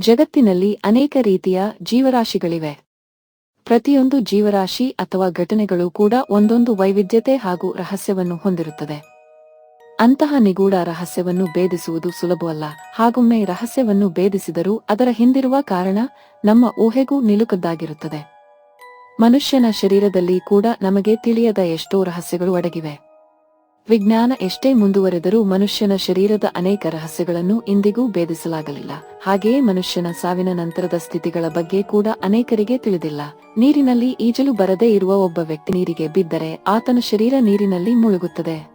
ಜಗತ್ತಿನಲ್ಲಿ ಅನೇಕ ರೀತಿಯ ಜೀವರಾಶಿಗಳಿವೆ. ಪ್ರತಿಯೊಂದು ಜೀವರಾಶಿ ಅಥವಾ ಘಟನೆಗಳು ಕೂಡ ಒಂದೊಂದು ವೈವಿಧ್ಯತೆ ಹಾಗೂ ರಹಸ್ಯವನ್ನು ಹೊಂದಿರುತ್ತದೆ. ಅಂತಹ ನಿಗೂಢ ರಹಸ್ಯವನ್ನು ಭೇದಿಸುವುದು ಸುಲಭವಲ್ಲ. ಹಾಗೊಮ್ಮೆ ರಹಸ್ಯವನ್ನು ಭೇದಿಸಿದರೂ ಅದರ ಹಿಂದಿರುವ ಕಾರಣ ನಮ್ಮ ಊಹೆಗೂ ನಿಲುಕದ್ದಾಗಿರುತ್ತದೆ. ಮನುಷ್ಯನ ಶರೀರದಲ್ಲಿ ಕೂಡ ನಮಗೆ ತಿಳಿಯದ ಎಷ್ಟೋ ರಹಸ್ಯಗಳು ಅಡಗಿವೆ. ವಿಜ್ಞಾನ ಎಷ್ಟೇ ಮುಂದುವರೆದರೂ ಮನುಷ್ಯನ ಶರೀರದ ಅನೇಕ ರಹಸ್ಯಗಳನ್ನು ಇಂದಿಗೂ ಭೇದಿಸಲಾಗಲಿಲ್ಲ. ಹಾಗೆಯೇ ಮನುಷ್ಯನ ಸಾವಿನ ನಂತರದ ಸ್ಥಿತಿಗಳ ಬಗ್ಗೆ ಕೂಡ ಅನೇಕರಿಗೆ ತಿಳಿದಿಲ್ಲ. ನೀರಿನಲ್ಲಿ ಈಜಲು ಬರದೇ ಇರುವ ಒಬ್ಬ ವ್ಯಕ್ತಿ ನೀರಿಗೆ ಬಿದ್ದರೆ ಆತನ ಶರೀರ ನೀರಿನಲ್ಲಿ ಮುಳುಗುತ್ತದೆ.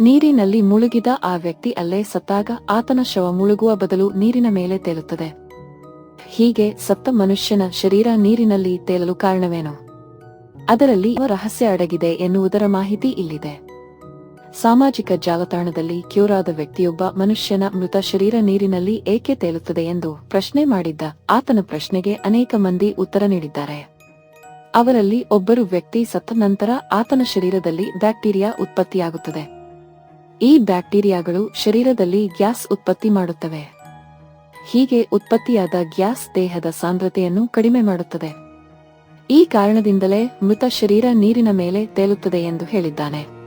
ನೀರಿನಲ್ಲಿ ಮುಳುಗಿದ ಆ ವ್ಯಕ್ತಿ ಅಲ್ಲೇ ಸತ್ತಾಗ ಆತನ ಶವ ಮುಳುಗುವ ಬದಲು ನೀರಿನ ಮೇಲೆ ತೇಲುತ್ತದೆ. ಹೀಗೆ ಸತ್ತ ಮನುಷ್ಯನ ಶರೀರ ನೀರಿನಲ್ಲಿ ತೇಲಲು ಕಾರಣವೇನು? ಅದರಲ್ಲಿ ರಹಸ್ಯ ಅಡಗಿದೆ ಎನ್ನುವುದರ ಮಾಹಿತಿ ಇಲ್ಲಿದೆ. ಸಾಮಾಜಿಕ ಜಾಲತಾಣದಲ್ಲಿ ಕ್ಯೂರಾದ ವ್ಯಕ್ತಿಯೊಬ್ಬ ಮನುಷ್ಯನ ಮೃತ ಶರೀರ ನೀರಿನಲ್ಲಿ ಏಕೆ ತೇಲುತ್ತದೆ ಎಂದು ಪ್ರಶ್ನೆ ಮಾಡಿದ್ದ ಆತನ ಪ್ರಶ್ನೆಗೆ ಅನೇಕ ಮಂದಿ ಉತ್ತರ ನೀಡಿದ್ದಾರೆ. ಅವರಲ್ಲಿ ಒಬ್ಬರು ವ್ಯಕ್ತಿ ಸತ್ತ ನಂತರ ಆತನ ಶರೀರದಲ್ಲಿ ಬ್ಯಾಕ್ಟೀರಿಯಾ ಉತ್ಪತ್ತಿಯಾಗುತ್ತದೆ. ಈ ಬ್ಯಾಕ್ಟೀರಿಯಾಗಳು ಶರೀರದಲ್ಲಿ ಗ್ಯಾಸ್ ಉತ್ಪತ್ತಿ ಮಾಡುತ್ತವೆ. ಹೀಗೆ ಉತ್ಪತ್ತಿಯಾದ ಗ್ಯಾಸ್ ದೇಹದ ಸಾಂದ್ರತೆಯನ್ನು ಕಡಿಮೆ ಮಾಡುತ್ತದೆ. ಈ ಕಾರಣದಿಂದಲೇ ಮೃತ ಶರೀರ ನೀರಿನ ಮೇಲೆ ತೇಲುತ್ತದೆ ಎಂದು ಹೇಳಿದ್ದಾನೆ.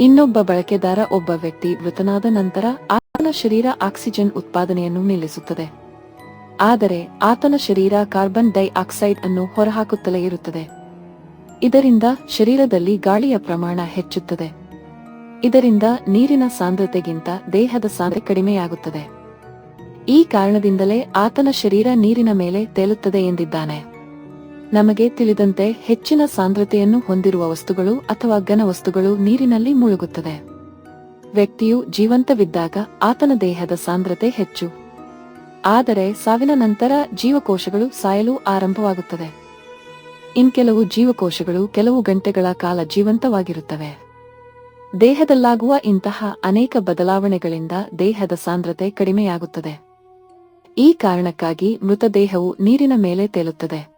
ಇನ್ನೊಬ್ಬ ಬಳಕೆದಾರ ಒಬ್ಬ ವ್ಯಕ್ತಿ ಮೃತನಾದ ನಂತರ ಆತನ ಶರೀರ ಆಕ್ಸಿಜನ್ ಉತ್ಪಾದನೆಯನ್ನು ನಿಲ್ಲಿಸುತ್ತದೆ. ಆದರೆ ಆತನ ಶರೀರ ಕಾರ್ಬನ್ ಡೈಆಕ್ಸೈಡ್ ಅನ್ನು ಹೊರಹಾಕುತ್ತಲೇ ಇರುತ್ತದೆ. ಇದರಿಂದ ಶರೀರದಲ್ಲಿ ಗಾಳಿಯ ಪ್ರಮಾಣ ಹೆಚ್ಚುತ್ತದೆ. ಇದರಿಂದ ನೀರಿನ ಸಾಂದ್ರತೆಗಿಂತ ದೇಹದ ಸಾಂದ್ರತೆ ಕಡಿಮೆಯಾಗುತ್ತದೆ. ಈ ಕಾರಣದಿಂದಲೇ ಆತನ ಶರೀರ ನೀರಿನ ಮೇಲೆ ತೇಲುತ್ತದೆ ಎಂದಿದ್ದಾನೆ. ನಮಗೆ ತಿಳಿದಂತೆ ಹೆಚ್ಚಿನ ಸಾಂದ್ರತೆಯನ್ನು ಹೊಂದಿರುವ ವಸ್ತುಗಳು ಅಥವಾ ಘನ ವಸ್ತುಗಳು ನೀರಿನಲ್ಲಿ ಮುಳುಗುತ್ತದೆ ವ್ಯಕ್ತಿಯು ಜೀವಂತವಿದ್ದಾಗ ಆತನ ದೇಹದ ಸಾಂದ್ರತೆ ಹೆಚ್ಚು. ಆದರೆ ಸಾವಿನ ನಂತರ ಜೀವಕೋಶಗಳು ಸಾಯಲು ಆರಂಭವಾಗುತ್ತದೆ ಇನ್ ಕೆಲವು ಜೀವಕೋಶಗಳು ಕೆಲವು ಗಂಟೆಗಳ ಕಾಲ ಜೀವಂತವಾಗಿರುತ್ತವೆ. ದೇಹದಲ್ಲಾಗುವ ಇಂತಹ ಅನೇಕ ಬದಲಾವಣೆಗಳಿಂದ ದೇಹದ ಸಾಂದ್ರತೆ ಕಡಿಮೆಯಾಗುತ್ತದೆ. ಈ ಕಾರಣಕ್ಕಾಗಿ ಮೃತದೇಹವು ನೀರಿನ ಮೇಲೆ ತೇಲುತ್ತದೆ.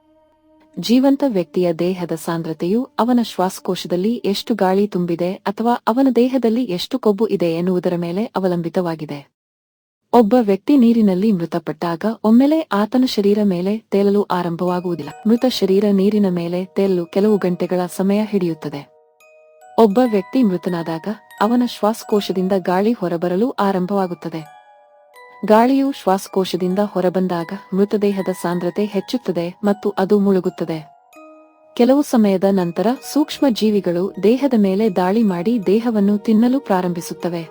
ಜೀವಂತ ವ್ಯಕ್ತಿಯ ದೇಹದ ಸಾಂದ್ರತೆಯು ಅವನ ಶ್ವಾಸಕೋಶದಲ್ಲಿ ಎಷ್ಟು ಗಾಳಿ ತುಂಬಿದೆ ಅಥವಾ ಅವನ ದೇಹದಲ್ಲಿ ಎಷ್ಟು ಕೊಬ್ಬು ಇದೆ ಎನ್ನುವುದರ ಮೇಲೆ ಅವಲಂಬಿತವಾಗಿದೆ. ಒಬ್ಬ ವ್ಯಕ್ತಿ ನೀರಿನಲ್ಲಿ ಮೃತಪಟ್ಟಾಗ ಒಮ್ಮೆಲೆ ಆತನ ಶರೀರ ಮೇಲೆ ತೇಲಲು ಆರಂಭವಾಗುವುದಿಲ್ಲ. ಮೃತ ಶರೀರ ನೀರಿನ ಮೇಲೆ ತೇಲಲು ಕೆಲವು ಗಂಟೆಗಳ ಸಮಯ ಹಿಡಿಯುತ್ತದೆ. ಒಬ್ಬ ವ್ಯಕ್ತಿ ಮೃತನಾದಾಗ ಅವನ ಶ್ವಾಸಕೋಶದಿಂದ ಗಾಳಿ ಹೊರಬರಲು ಆರಂಭವಾಗುತ್ತದೆ. ಗಾಳಿಯು ಶ್ವಾಸಕೋಶದಿಂದ ಹೊರಬಂದಾಗ ಮೃತದೇಹದ ಸಾಂದ್ರತೆ ಹೆಚ್ಚುತ್ತದೆ ಮತ್ತು ಅದು ಮುಳುಗುತ್ತದೆ. ಕೆಲವು ಸಮಯದ ನಂತರ ಸೂಕ್ಷ್ಮ ಜೀವಿಗಳು ದೇಹದ ಮೇಲೆ ದಾಳಿ ಮಾಡಿ ದೇಹವನ್ನು ತಿನ್ನಲು ಪ್ರಾರಂಭಿಸುತ್ತವೆ.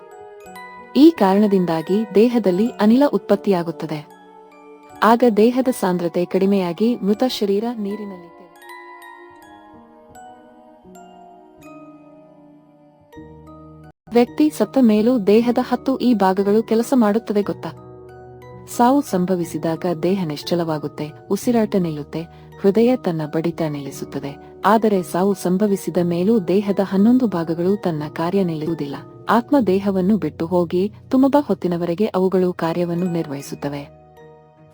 ಈ ಕಾರಣದಿಂದಾಗಿ ದೇಹದಲ್ಲಿ ಅನಿಲ ಉತ್ಪತ್ತಿಯಾಗುತ್ತದೆ. ಆಗ ದೇಹದ ಸಾಂದ್ರತೆ ಕಡಿಮೆಯಾಗಿ ಮೃತ ಶರೀರ ನೀರಿನಲ್ಲಿ ವ್ಯಕ್ತಿ ಸತ್ತ ಮೇಲೂ ದೇಹದ ಹತ್ತು ಈ ಭಾಗಗಳು ಕೆಲಸ ಮಾಡುತ್ತದೆ ಗೊತ್ತಾ? ಸಾವು ಸಂಭವಿಸಿದಾಗ ದೇಹ ನಿಶ್ಚಲವಾಗುತ್ತೆ, ಉಸಿರಾಟ ನಿಲ್ಲುತ್ತೆ, ಹೃದಯ ತನ್ನ ಬಡಿತ ನಿಲ್ಲಿಸುತ್ತದೆ. ಆದರೆ ಸಾವು ಸಂಭವಿಸಿದ ಮೇಲೂ ದೇಹದ ಹನ್ನೊಂದು ಭಾಗಗಳು ತನ್ನ ಕಾರ್ಯ ನಿಲ್ಲುವುದಿಲ್ಲ ಆತ್ಮ ದೇಹವನ್ನು ಬಿಟ್ಟು ಹೋಗಿ ತುಂಬಾ ಹೊತ್ತಿನವರೆಗೆ ಅವುಗಳು ಕಾರ್ಯವನ್ನು ನಿರ್ವಹಿಸುತ್ತವೆ.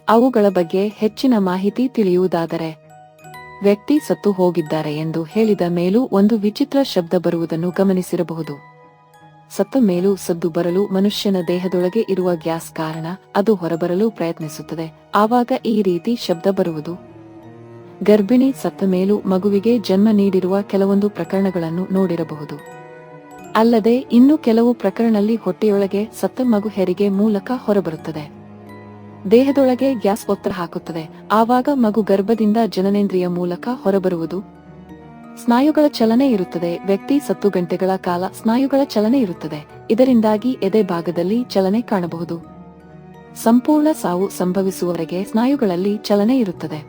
ಅವುಗಳ ಬಗ್ಗೆ ಹೆಚ್ಚಿನ ಮಾಹಿತಿ ತಿಳಿಯುವುದಾದರೆ, ವ್ಯಕ್ತಿ ಸತ್ತು ಹೋಗಿದ್ದಾರೆ ಎಂದು ಹೇಳಿದ ಮೇಲೂ ಒಂದು ವಿಚಿತ್ರ ಶಬ್ದ ಬರುವುದನ್ನು ಗಮನಿಸಿರಬಹುದು. ಸತ್ತ ಮೇಲೂ ಸದ್ದು ಬರಲು ಮನುಷ್ಯನ ದೇಹದೊಳಗೆ ಇರುವ ಗ್ಯಾಸ್ ಕಾರಣ ಅದು ಹೊರಬರಲು ಪ್ರಯತ್ನಿಸುತ್ತದೆ. ಆವಾಗ ಈ ರೀತಿ ಶಬ್ದ ಬರುವುದು. ಗರ್ಭಿಣಿ ಸತ್ತ ಮೇಲೂ ಮಗುವಿಗೆ ಜನ್ಮ ನೀಡಿರುವ ಕೆಲವೊಂದು ಪ್ರಕರಣಗಳನ್ನು ನೋಡಿರಬಹುದು. ಅಲ್ಲದೆ ಇನ್ನು ಕೆಲವು ಪ್ರಕರಣದಲ್ಲಿ ಹೊಟ್ಟೆಯೊಳಗೆ ಸತ್ತ ಮಗು ಹೆರಿಗೆ ಮೂಲಕ ಹೊರಬರುತ್ತದೆ. ದೇಹದೊಳಗೆ ಗ್ಯಾಸ್ ಒತ್ತಡ ಹಾಕುತ್ತದೆ. ಆವಾಗ ಮಗು ಗರ್ಭದಿಂದ ಜನನೇಂದ್ರಿಯ ಮೂಲಕ ಹೊರಬರುವುದು. ಸ್ನಾಯುಗಳ ಚಲನೆ ಇರುತ್ತದೆ. ವ್ಯಕ್ತಿ ಸತ್ತು ಗಂಟೆಗಳ ಕಾಲ ಸ್ನಾಯುಗಳ ಚಲನೆ ಇರುತ್ತದೆ. ಇದರಿಂದಾಗಿ ಎದೆ ಭಾಗದಲ್ಲಿ ಚಲನೆ ಕಾಣಬಹುದು. ಸಂಪೂರ್ಣ ಸಾವು ಸಂಭವಿಸುವವರೆಗೆ ಸ್ನಾಯುಗಳಲ್ಲಿ ಚಲನೆ ಇರುತ್ತದೆ.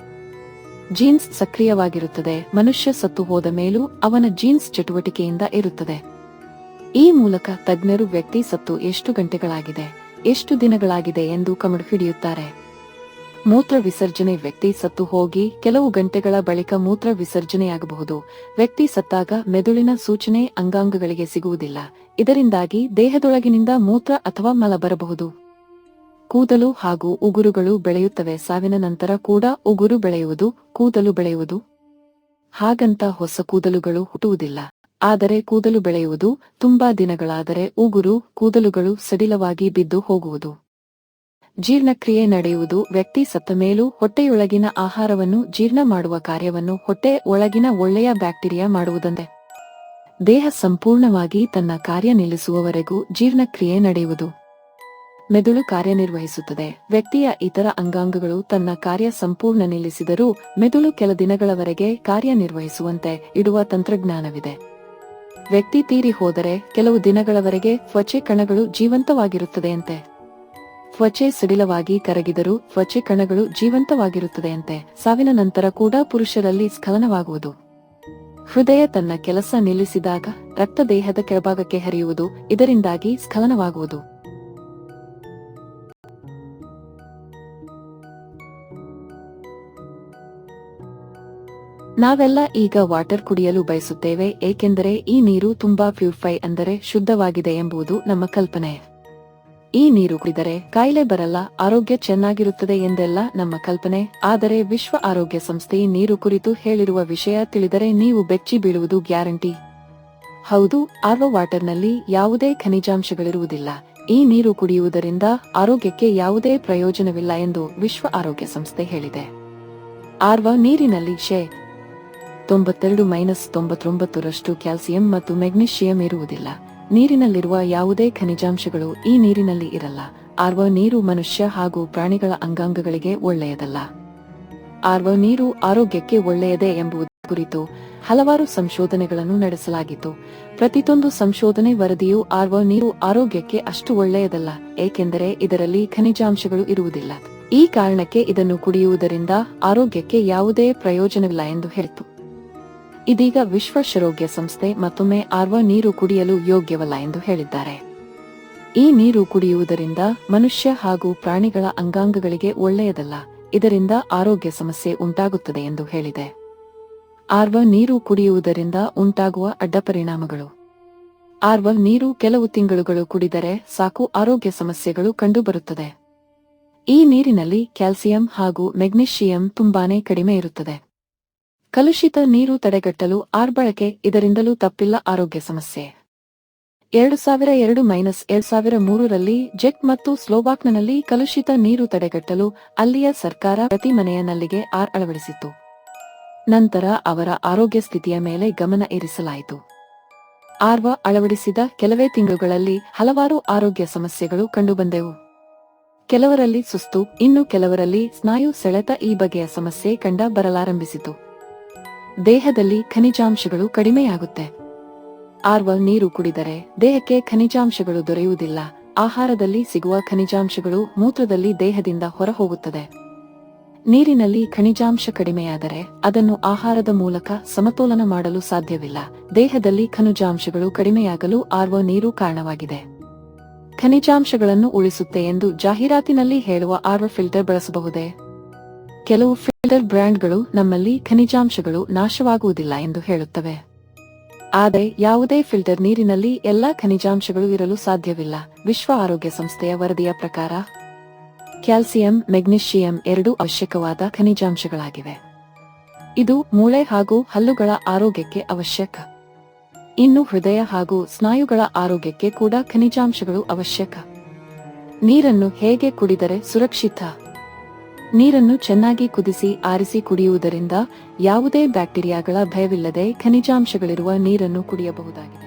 ಜೀನ್ಸ್ ಸಕ್ರಿಯವಾಗಿರುತ್ತದೆ. ಮನುಷ್ಯ ಸತ್ತು ಹೋದ ಮೇಲೂ ಅವನ ಜೀನ್ಸ್ ಚಟುವಟಿಕೆಯಿಂದ ಇರುತ್ತದೆ. ಈ ಮೂಲಕ ತಜ್ಞರು ವ್ಯಕ್ತಿ ಸತ್ತು ಎಷ್ಟು ಗಂಟೆಗಳಾಗಿದೆ, ಎಷ್ಟು ದಿನಗಳಾಗಿದೆ ಎಂದು ಕಮಡು ಹಿಡಿಯುತ್ತಾರೆ. ಮೂತ್ರ ವಿಸರ್ಜನೆ ವ್ಯಕ್ತಿ ಸತ್ತು ಹೋಗಿ ಕೆಲವು ಗಂಟೆಗಳ ಬಳಿಕ ಮೂತ್ರ ವಿಸರ್ಜನೆಯಾಗಬಹುದು. ವ್ಯಕ್ತಿ ಸತ್ತಾಗ ಮೆದುಳಿನ ಸೂಚನೆ ಅಂಗಾಂಗಗಳಿಗೆ ಸಿಗುವುದಿಲ್ಲ. ಇದರಿಂದಾಗಿ ದೇಹದೊಳಗಿನಿಂದ ಮೂತ್ರ ಅಥವಾ ಮಲ ಬರಬಹುದು. ಕೂದಲು ಹಾಗೂ ಉಗುರುಗಳು ಬೆಳೆಯುತ್ತವೆ. ಸಾವಿನ ನಂತರ ಕೂಡ ಉಗುರು ಬೆಳೆಯುವುದು, ಕೂದಲು ಬೆಳೆಯುವುದು. ಹಾಗಂತ ಹೊಸ ಕೂದಲುಗಳು ಹುಟ್ಟುವುದಿಲ್ಲ. ಆದರೆ ಕೂದಲು ಬೆಳೆಯುವುದು ತುಂಬಾ ದಿನಗಳಾದರೆ ಉಗುರು, ಕೂದಲುಗಳು ಸಡಿಲವಾಗಿ ಬಿದ್ದು ಹೋಗುವುದು. ಜೀರ್ಣಕ್ರಿಯೆ ನಡೆಯುವುದು ವ್ಯಕ್ತಿ ಸತ್ತ ಮೇಲೂ ಹೊಟ್ಟೆಯೊಳಗಿನ ಆಹಾರವನ್ನು ಜೀರ್ಣ ಮಾಡುವ ಕಾರ್ಯವನ್ನು ಹೊಟ್ಟೆ ಒಳಗಿನ ಒಳ್ಳೆಯ ಬ್ಯಾಕ್ಟೀರಿಯಾ ಮಾಡುವುದಂತೆ. ದೇಹ ಸಂಪೂರ್ಣವಾಗಿ ತನ್ನ ಕಾರ್ಯ ನಿಲ್ಲಿಸುವವರೆಗೂ ಜೀರ್ಣಕ್ರಿಯೆ ನಡೆಯುವುದು. ಮೆದುಳು ಕಾರ್ಯನಿರ್ವಹಿಸುತ್ತದೆ. ವ್ಯಕ್ತಿಯ ಇತರ ಅಂಗಾಂಗಗಳು ತನ್ನ ಕಾರ್ಯ ಸಂಪೂರ್ಣ ನಿಲ್ಲಿಸಿದರೂ ಮೆದುಳು ಕೆಲ ದಿನಗಳವರೆಗೆ ಕಾರ್ಯನಿರ್ವಹಿಸುವಂತೆ ಇಡುವ ತಂತ್ರಜ್ಞಾನವಿದೆ. ವ್ಯಕ್ತಿ ತೀರಿ ಹೋದರೆ ಕೆಲವು ದಿನಗಳವರೆಗೆ ತ್ವಚೆ ಕಣಗಳು ಜೀವಂತವಾಗಿರುತ್ತದೆಯಂತೆ. ತ್ವಚೆ ಸಡಿಲವಾಗಿ ಕರಗಿದರೂ ತ್ವಚೆ ಕಣಗಳು ಜೀವಂತವಾಗಿರುತ್ತದೆಯಂತೆ. ಸಾವಿನ ನಂತರ ಕೂಡ ಪುರುಷರಲ್ಲಿ ಸ್ಖಲನವಾಗುವುದು. ಹೃದಯ ತನ್ನ ಕೆಲಸ ನಿಲ್ಲಿಸಿದಾಗ ರಕ್ತ ದೇಹದ ಕೆಳಭಾಗಕ್ಕೆ ಹರಿಯುವುದು ಇದರಿಂದಾಗಿ ಸ್ಖಲನವಾಗುವುದು. ನಾವೆಲ್ಲ ಈಗ ವಾಟರ್ ಕುಡಿಯಲು ಬಯಸುತ್ತೇವೆ, ಏಕೆಂದರೆ ಈ ನೀರು ತುಂಬಾ ಪ್ಯೂರಿಫೈ ಅಂದರೆ ಶುದ್ಧವಾಗಿದೆ ಎಂಬುದು ನಮ್ಮ ಕಲ್ಪನೆ. ಈ ನೀರು ಕುಡಿದರೆ ಕಾಯಿಲೆ ಬರಲ್ಲ, ಆರೋಗ್ಯ ಚೆನ್ನಾಗಿರುತ್ತದೆ ಎಂದೆಲ್ಲ ನಮ್ಮ ಕಲ್ಪನೆ. ಆದರೆ ವಿಶ್ವ ಆರೋಗ್ಯ ಸಂಸ್ಥೆ ನೀರು ಕುರಿತು ಹೇಳಿರುವ ವಿಷಯ ತಿಳಿದರೆ ನೀವು ಬೆಚ್ಚಿ ಬೀಳುವುದು ಗ್ಯಾರಂಟಿ. ಹೌದು, ಆರ್ವ ವಾಟರ್ನಲ್ಲಿ ಯಾವುದೇ ಖನಿಜಾಂಶಗಳಿರುವುದಿಲ್ಲ. ಈ ನೀರು ಕುಡಿಯುವುದರಿಂದ ಆರೋಗ್ಯಕ್ಕೆ ಯಾವುದೇ ಪ್ರಯೋಜನವಿಲ್ಲ ಎಂದು ವಿಶ್ವ ಆರೋಗ್ಯ ಸಂಸ್ಥೆ ಹೇಳಿದೆ. ಆರ್ವ ನೀರಿನಲ್ಲಿ ಶೇ ತೊಂಬತ್ತೆರಡು ಮೈನಸ್ ತೊಂಬತ್ತೊಂಬತ್ತರಷ್ಟು ಕ್ಯಾಲ್ಸಿಯಂ ಮತ್ತು ಮೆಗ್ನೀಷಿಯಂ ಇರುವುದಿಲ್ಲ. ನೀರಿನಲ್ಲಿರುವ ಯಾವುದೇ ಖನಿಜಾಂಶಗಳು ಈ ನೀರಿನಲ್ಲಿ ಇರಲ್ಲ. ಆರ್ವ ನೀರು ಮನುಷ್ಯ ಹಾಗೂ ಪ್ರಾಣಿಗಳ ಅಂಗಾಂಗಗಳಿಗೆ ಒಳ್ಳೆಯದಲ್ಲ. ಆರ್ವ ನೀರು ಆರೋಗ್ಯಕ್ಕೆ ಒಳ್ಳೆಯದೇ ಎಂಬುದು ಕುರಿತು ಹಲವಾರು ಸಂಶೋಧನೆಗಳನ್ನು ನಡೆಸಲಾಗಿತ್ತು. ಪ್ರತಿಯೊಂದು ಸಂಶೋಧನೆ ವರದಿಯು ಆರ್ವ ನೀರು ಆರೋಗ್ಯಕ್ಕೆ ಅಷ್ಟು ಒಳ್ಳೆಯದಲ್ಲ, ಏಕೆಂದರೆ ಇದರಲ್ಲಿ ಖನಿಜಾಂಶಗಳು ಇರುವುದಿಲ್ಲ. ಈ ಕಾರಣಕ್ಕೆ ಇದನ್ನು ಕುಡಿಯುವುದರಿಂದ ಆರೋಗ್ಯಕ್ಕೆ ಯಾವುದೇ ಪ್ರಯೋಜನವಿಲ್ಲ ಎಂದು ಹೇಳಿತು. ಇದೀಗ ವಿಶ್ವ ಆರೋಗ್ಯ ಸಂಸ್ಥೆ ಮತ್ತೊಮ್ಮೆ ಆರ್ವ ನೀರು ಕುಡಿಯಲು ಯೋಗ್ಯವಲ್ಲ ಎಂದು ಹೇಳಿದ್ದಾರೆ. ಈ ನೀರು ಕುಡಿಯುವುದರಿಂದ ಮನುಷ್ಯ ಹಾಗೂ ಪ್ರಾಣಿಗಳ ಅಂಗಾಂಗಗಳಿಗೆ ಒಳ್ಳೆಯದಲ್ಲ, ಇದರಿಂದ ಆರೋಗ್ಯ ಸಮಸ್ಯೆ ಉಂಟಾಗುತ್ತದೆ ಎಂದು ಹೇಳಿದೆ. ಆರ್ವ ನೀರು ಕುಡಿಯುವುದರಿಂದ ಉಂಟಾಗುವ ಅಡ್ಡಪರಿಣಾಮಗಳು. ಆರ್ವ ನೀರು ಕೆಲವು ತಿಂಗಳುಗಳು ಕುಡಿದರೆ ಸಾಕು ಆರೋಗ್ಯ ಸಮಸ್ಯೆಗಳು ಕಂಡುಬರುತ್ತದೆ. ಈ ನೀರಿನಲ್ಲಿ ಕ್ಯಾಲ್ಸಿಯಂ ಹಾಗೂ ಮೆಗ್ನೀಷಿಯಂ ತುಂಬಾನೇ ಕಡಿಮೆ ಇರುತ್ತದೆ. ಕಲುಷಿತ ನೀರು ತಡೆಗಟ್ಟಲು ಆರ್ಬಳಕೆ ಇದರಿಂದಲೂ ತಪ್ಪಿಲ್ಲ ಆರೋಗ್ಯ ಸಮಸ್ಯೆ. ಎರಡು ಸಾವಿರ ಎರಡು ಮೈನಸ್ ಎರಡು ಸಾವಿರ ಮೂರರಲ್ಲಿ ಜೆಕ್ ಮತ್ತು ಸ್ಲೋವಾಕ್ನಲ್ಲಿ ಕಲುಷಿತ ನೀರು ತಡೆಗಟ್ಟಲು ಅಲ್ಲಿಯ ಸರ್ಕಾರ ಪ್ರತಿ ಮನೆಯ ನಲ್ಲಿಗೆ ಆರ್ ಅಳವಡಿಸಿತ್ತು. ನಂತರ ಅವರ ಆರೋಗ್ಯ ಸ್ಥಿತಿಯ ಮೇಲೆ ಗಮನ ಇರಿಸಲಾಯಿತು. ಆರ್ವ ಅಳವಡಿಸಿದ ಕೆಲವೇ ತಿಂಗಳುಗಳಲ್ಲಿ ಹಲವಾರು ಆರೋಗ್ಯ ಸಮಸ್ಯೆಗಳು ಕಂಡುಬಂದೆವು. ಕೆಲವರಲ್ಲಿ ಸುಸ್ತು, ಇನ್ನು ಕೆಲವರಲ್ಲಿ ಸ್ನಾಯು ಸೆಳೆತ ಈ ಬಗೆಯ ಸಮಸ್ಯೆ ಕಂಡ ಬರಲಾರಂಭಿಸಿತು. ದೇಹದಲ್ಲಿ ಖನಿಜಾಂಶಗಳು ಕಡಿಮೆಯಾಗುತ್ತೆ. ಆರ್ವ ನೀರು ಕುಡಿದರೆ ದೇಹಕ್ಕೆ ಖನಿಜಾಂಶಗಳು ದೊರೆಯುವುದಿಲ್ಲ. ಆಹಾರದಲ್ಲಿ ಸಿಗುವ ಖನಿಜಾಂಶಗಳು ಮೂತ್ರದಲ್ಲಿ ದೇಹದಿಂದ ಹೊರಹೋಗುತ್ತದೆ. ನೀರಿನಲ್ಲಿ ಖನಿಜಾಂಶ ಕಡಿಮೆಯಾದರೆ ಅದನ್ನು ಆಹಾರದ ಮೂಲಕ ಸಮತೋಲನ ಮಾಡಲು ಸಾಧ್ಯವಿಲ್ಲ. ದೇಹದಲ್ಲಿ ಖನಿಜಾಂಶಗಳು ಕಡಿಮೆಯಾಗಲು ಆರ್ವ ನೀರು ಕಾರಣವಾಗಿದೆ. ಖನಿಜಾಂಶಗಳನ್ನು ಉಳಿಸುತ್ತೆ ಎಂದು ಜಾಹೀರಾತಿನಲ್ಲಿ ಹೇಳುವ ಆರ್ವ ಫಿಲ್ಟರ್ ಬಳಸಬಹುದೇ? ಕೆಲವು ಫಿಲ್ಟರ್ ಬ್ರ್ಯಾಂಡ್ಗಳು ನಮ್ಮಲ್ಲಿ ಖನಿಜಾಂಶಗಳು ನಾಶವಾಗುವುದಿಲ್ಲ ಎಂದು ಹೇಳುತ್ತವೆ. ಆದರೆ ಯಾವುದೇ ಫಿಲ್ಟರ್ ನೀರಿನಲ್ಲಿ ಎಲ್ಲಾ ಖನಿಜಾಂಶಗಳು ಇರಲು ಸಾಧ್ಯವಿಲ್ಲ. ವಿಶ್ವ ಆರೋಗ್ಯ ಸಂಸ್ಥೆಯ ವರದಿಯ ಪ್ರಕಾರ, ಕ್ಯಾಲ್ಸಿಯಂ, ಮೆಗ್ನೀಷಿಯಂ ಎರಡೂ ಅವಶ್ಯಕವಾದ ಖನಿಜಾಂಶಗಳಾಗಿವೆ. ಇದು ಮೂಳೆ ಹಾಗೂ ಹಲ್ಲುಗಳ ಆರೋಗ್ಯಕ್ಕೆ ಅವಶ್ಯಕ. ಇನ್ನು ಹೃದಯ ಹಾಗೂ ಸ್ನಾಯುಗಳ ಆರೋಗ್ಯಕ್ಕೆ ಕೂಡ ಖನಿಜಾಂಶಗಳು ಅವಶ್ಯಕ. ನೀರನ್ನು ಹೇಗೆ ಕುಡಿದರೆ ಸುರಕ್ಷಿತ? ನೀರನ್ನು ಚೆನ್ನಾಗಿ ಕುದಿಸಿ ಆರಿಸಿ ಕುಡಿಯುವುದರಿಂದ ಯಾವುದೇ ಬ್ಯಾಕ್ಟೀರಿಯಾಗಳ ಭಯವಿಲ್ಲದೆ ಖನಿಜಾಂಶಗಳಿರುವ ನೀರನ್ನು ಕುಡಿಯಬಹುದಾಗಿದೆ.